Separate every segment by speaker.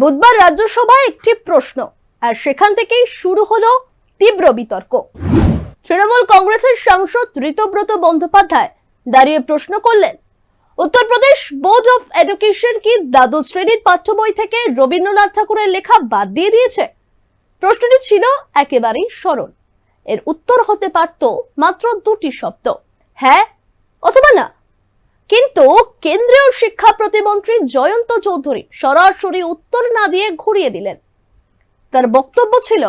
Speaker 1: বুধবার রাজ্যসভায় একটি প্রশ্ন, আর সেখান থেকেই শুরু হলো তীব্র বিতর্ক। তৃণমূল কংগ্রেসের সাংসদ ঋতব্রত বন্দ্যোপাধ্যায় দাঁড়িয়ে প্রশ্ন করলেন, উত্তরপ্রদেশ বোর্ড অফ এডুকেশন কি দ্বাদশ শ্রেণির পাঠ্য বই থেকে রবীন্দ্রনাথ ঠাকুরের লেখা বাদ দিয়ে দিয়েছে? প্রশ্নটি ছিল একেবারেই সরল। এর উত্তর হতে পারত মাত্র দুটি শব্দ হ্যাঁ কিন্তু কেন্দ্রীয় শিক্ষা প্রতিমন্ত্রী জয়ন্ত চৌধুরী সরাসরি উত্তর না দিয়ে ঘুরিয়ে দিলেন। তার বক্তব্য ছিল,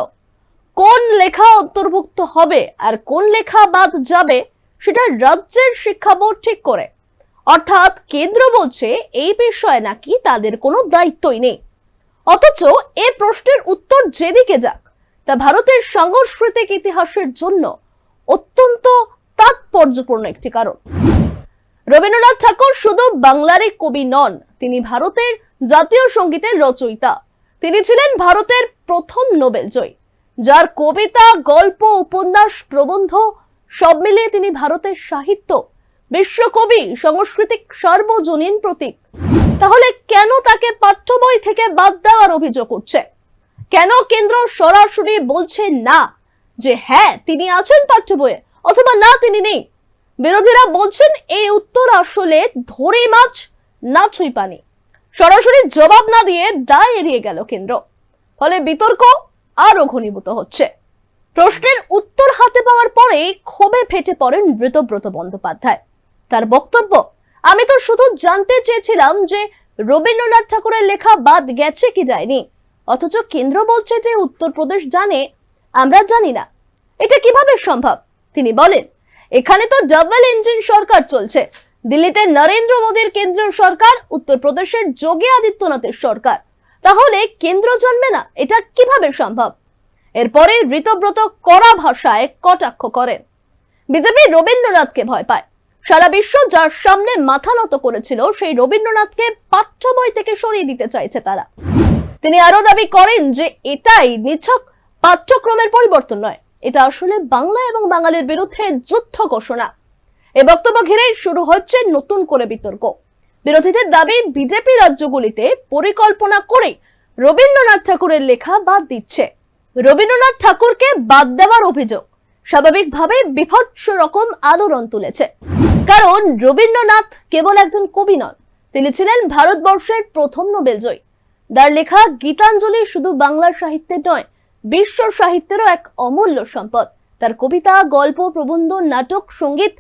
Speaker 1: কোন লেখা অন্তর্ভুক্ত হবে আর কোন লেখা বাদ যাবে সেটা রাজ্যের শিক্ষা বোর্ড ঠিক করে। অর্থাৎ কেন্দ্র বলছে এই বিষয়ে নাকি তাদের কোনো দায়িত্বই নেই। অথচ এ প্রশ্নের উত্তর যেদিকে যাক, তা ভারতের সাংস্কৃতিক ইতিহাসের জন্য অত্যন্ত তাৎপর্যপূর্ণ একটি কারণ। রবীন্দ্রনাথ ঠাকুর শুধু বাংলারই কবি নন, তিনি ভারতের জাতীয় সঙ্গীতের রচয়িতা। তিনি ছিলেন ভারতের প্রথম নোবেল জয়ী, যার কবিতা, গল্প, উপন্যাস, প্রবন্ধ সব মিলিয়ে তিনি ভারতের সাহিত্য, বিশ্বকবি, সাংস্কৃতিক সার্বজনীন প্রতীক। তাহলে কেন তাকে পাঠ্য বই থেকে বাদ দেওয়ার অভিযোগ উঠছে? কেন কেন্দ্র সরাসরি বলছে না যে হ্যাঁ তিনি আছেন পাঠ্য বইয়ে অথবা না, তিনি নেই? বিরোধীরা বলছেন এই উত্তর আসলে ধরে মাছ, না ছুঁই পানি। সরাসরি জবাব না দিয়ে দায় এড়িয়ে গেল কেন্দ্র। ফলে বিতর্ক আরও ঘনীভূত হচ্ছে। প্রশ্নের উত্তর হাতে পাওয়ার পরে ক্ষোভে ফেটে পড়েন ঋতব্রত বন্দ্যোপাধ্যায়। তার বক্তব্য, আমি তো শুধু জানতে চেয়েছিলাম যে রবীন্দ্রনাথ ঠাকুরের লেখা বাদ গেছে কি যায়নি। অথচ কেন্দ্র বলছে যে উত্তরপ্রদেশ জানে, আমরা জানি না। এটা কীভাবে সম্ভব? তিনি বলেন এখানে তো ডাবল ইঞ্জিন সরকার চলছে। দিল্লিতে নরেন্দ্র মোদীর কেন্দ্রীয় সরকার, উত্তরপ্রদেশের যোগী আদিত্যনাথের সরকার। তাহলে কেন্দ্র জন্মে না, এটা কীভাবে সম্ভব? এরপরে ঋতব্রত কড়া ভাষায় কটাক্ষ করেন বিজেপি রবীন্দ্রনাথকে ভয় পায়। সারা বিশ্ব যার সামনে মাথা নত করেছিল, সেই রবীন্দ্রনাথকে পাঠ্য বই থেকে সরিয়ে দিতে চাইছে তারা। তিনি আরও দাবি করেন যে এটাই নিছক পাঠ্যক্রমের পরিবর্তন নয়। এটা আসলে বাংলা এবং বাঙালির বিরুদ্ধে যুদ্ধ ঘোষণা। এ বক্তব্য ঘিরেই শুরু হচ্ছে নতুন করে বিতর্ক। বিরোধীদের দাবি বিজেপি রাজ্যগুলিতে পরিকল্পনা করে রবীন্দ্রনাথ ঠাকুরের লেখা বাদ দিচ্ছে। রবীন্দ্রনাথ ঠাকুরকে বাদ দেওয়ার অভিযোগ স্বাভাবিকভাবে বিভৎস রকম আলোড়ন তুলেছে। কারণ রবীন্দ্রনাথ কেবল একজন কবি নন, তিনি ছিলেন ভারতবর্ষের প্রথম নোবেল জয়ী। তার লেখা গীতাঞ্জলি শুধু বাংলার সাহিত্যে নয় বিশ্ব সাহিত্যেরও এক অমূল্য সম্পদ। তার কবিতা, গল্প, প্রবন্ধ, নাটক, সংগীত,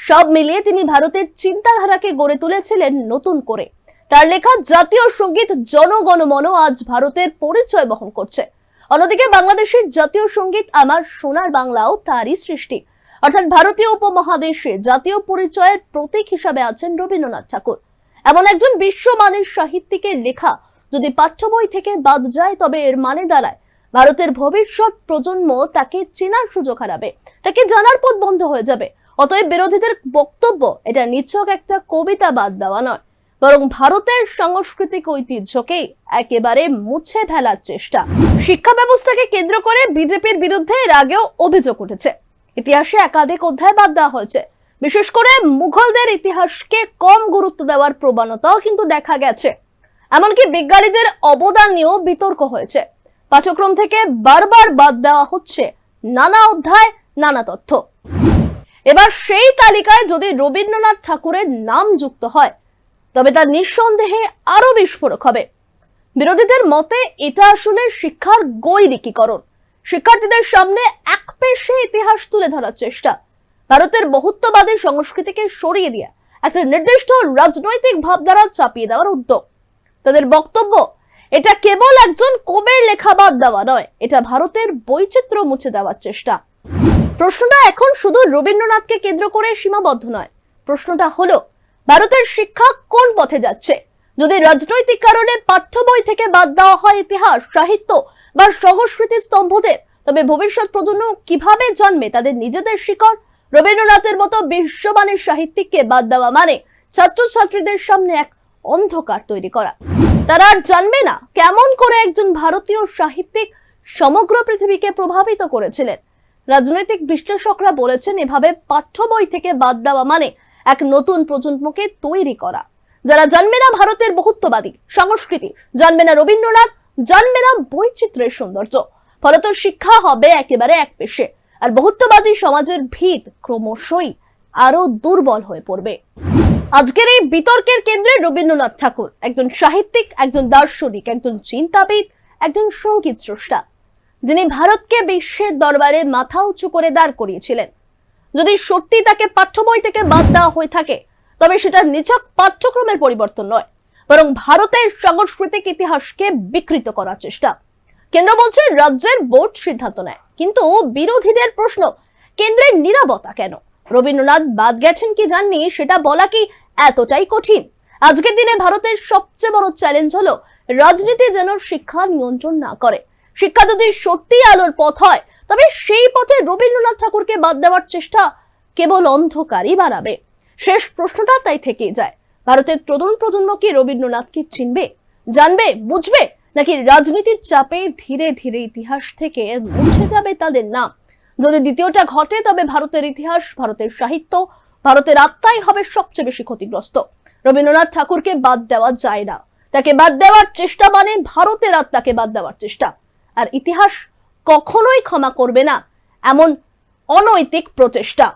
Speaker 1: সব মিলিয়ে তিনি ভারতের চিন্তাধারাকে গড়ে তুলেছিলেন নতুন করে। তার লেখা জাতীয় সংগীত জনগণমন আজ ভারতের পরিচয় বহন করছে। অন্যদিকে বাংলাদেশের জাতীয় সংগীত আমার সোনার বাংলাও তারই সৃষ্টি। অর্থাৎ ভারতীয় উপমহাদেশে জাতীয় পরিচয়ের প্রতীক হিসাবে আছেন রবীন্দ্রনাথ ঠাকুর। এমন একজন বিশ্বমানের সাহিত্যিকের লেখা যদি পাঠ্য বই থেকে বাদ যায়, তবে এর মানে দাঁড়ায়। ভারতের ভবিষ্যৎ প্রজন্ম তাকে চেনার সুযোগ হারাবে। তাকে জানার পথ বন্ধ হয়ে যাবে। অতএব বিরোধীদের বক্তব্য, এটা নিছক একটা কবিতা বাদ দেওয়া নয়। বরং ভারতের সাংস্কৃতিক ঐতিহ্যকে একেবারে মুছে ফেলার চেষ্টা। শিক্ষা ব্যবস্থাকে কেন্দ্র করে বিজেপির বিরুদ্ধে এর আগেও অভিযোগ উঠেছে। ইতিহাসে একাধিক অধ্যায় বাদ দেওয়া হয়েছে। বিশেষ করে মুঘলদের ইতিহাসকে কম গুরুত্ব দেওয়ার প্রবণতাও কিন্তু দেখা গেছে। এমনকি বিজ্ঞানীদের অবদান নিয়েও বিতর্ক হয়েছে। পাঠ্যক্রম থেকে বারবার বাদ দেওয়া হচ্ছে নানা অধ্যায়, নানা তথ্য। এবার সেই তালিকায় যদি রবীন্দ্রনাথ ঠাকুরের নাম যুক্ত হয়, তবে তা নিঃসন্দেহে আরও বিস্ফোরক হবে। বিরোধীদের মতে এটা আসলে শিক্ষার গৈরিকীকরণ। শিক্ষার্থীদের সামনে এক পেশে ইতিহাস তুলে ধরার চেষ্টা, ভারতের বহুত্ববাদী সংস্কৃতিকে সরিয়ে দিয়ে, একটা নির্দিষ্ট রাজনৈতিক ভাবধারা চাপিয়ে দেওয়ার উদ্যোগ। তাদের বক্তব্য এটা কেবল একজন কবির লেখা বাদ দেওয়া নয়, এটা ভারতের বৈচিত্র্য মুছে দেওয়ার চেষ্টা। প্রশ্নটা এখন শুধু রবীন্দ্রনাথকে কেন্দ্র করে সীমাবদ্ধ নয়, প্রশ্নটা হলো, ভারতের শিক্ষা কোন পথে যাচ্ছে? যদি রাজনৈতিক কারণে পাঠ্য বই থেকে বাদ দেওয়া হয় ইতিহাস, সাহিত্য বা সংস্কৃতি স্তম্ভদের, তবে ভবিষ্যৎ প্রজন্ম কীভাবে জন্মে তাদের নিজেদের শিকড়? রবীন্দ্রনাথের মতো বিশ্বমানের সাহিত্যিককে বাদ দেওয়া মানে ছাত্রছাত্রীদের সামনে এক অন্ধকার তৈরি করা। তারা আর জানবে না কেমন করে একজন ভারতীয় সাহিত্যিক সমগ্র পৃথিবীকে প্রভাবিত করেছিলেন। রাজনৈতিক বিশ্লেষকরা বলেছেন, এভাবে পাঠ্য বই থেকে বাদ দেওয়া মানে এক নতুন প্রজন্মকে তৈরি করা। যারা জানবে না ভারতের বহুত্ববাদী সংস্কৃতি, জানবে না রবীন্দ্রনাথ, জানবে না বৈচিত্র্যের সৌন্দর্য। ফলত শিক্ষা হবে একেবারে এক পেশে, আর বহুত্ববাদী সমাজের ভিত ক্রমশই আরও দুর্বল হয়ে পড়বে। আজকের এই বিতর্কের কেন্দ্রে রবীন্দ্রনাথ ঠাকুর, একজন সাহিত্যিক, একজন দার্শনিক, একজন চিন্তাবিদ, একজন সংগীত স্রষ্টা, যিনি ভারতকে বিশ্বের দরবারে মাথা উঁচু করে দাঁড় করিয়েছিলেন। যদি সত্যি তাকে পাঠ্য বই থেকে বাদ দেওয়া হয়ে থাকে, তবে সেটা নিছক পাঠ্যক্রমের পরিবর্তন নয়, বরং ভারতের সাংস্কৃতিক ইতিহাসকে বিকৃত করার চেষ্টা। কেন্দ্র বলছে রাজ্যের বোর্ড সিদ্ধান্ত নেয়, কিন্তু বিরোধীদের প্রশ্ন, কেন্দ্রের নিরাপত্তা কেন? রবীন্দ্রনাথ বাদ গেছেন কি জাননি সেটা বলা কি এতটাই কঠিন? আজকের দিনে ভারতের সবচেয়ে বড় চ্যালেঞ্জ হলো রাজনীতি যেন শিক্ষা নিয়ন্ত্রণ না করে। শিক্ষা যদি সত্যি আলোর পথ হয়, তবে সেই পথে রবীন্দ্রনাথ ঠাকুরকে বাদ দেওয়ার চেষ্টা কেবল অন্ধকারই বাড়াবে। শেষ প্রশ্নটা তাই থেকেই যায়। ভারতের তরুণ প্রজন্ম কি রবীন্দ্রনাথকে চিনবে, জানবে, বুঝবে? নাকি রাজনীতির চাপে ধীরে ধীরে ইতিহাস থেকে মুছে যাবে তাদের নাম? যদি দ্বিতীয়টা ঘটে, তবে ভারতের ইতিহাস, ভারতের সাহিত্য, ভারতের আত্মাই হবে সবচেয়ে বেশি ক্ষতিগ্রস্ত। রবীন্দ্রনাথ ঠাকুরকে বাদ দেওয়া যায় না। তাকে বাদ দেওয়ার চেষ্টা মানে ভারতের আত্মাকে বাদ দেওয়ার চেষ্টা। আর ইতিহাস কখনোই ক্ষমা করবে না। এমন অনৈতিক প্রচেষ্টা।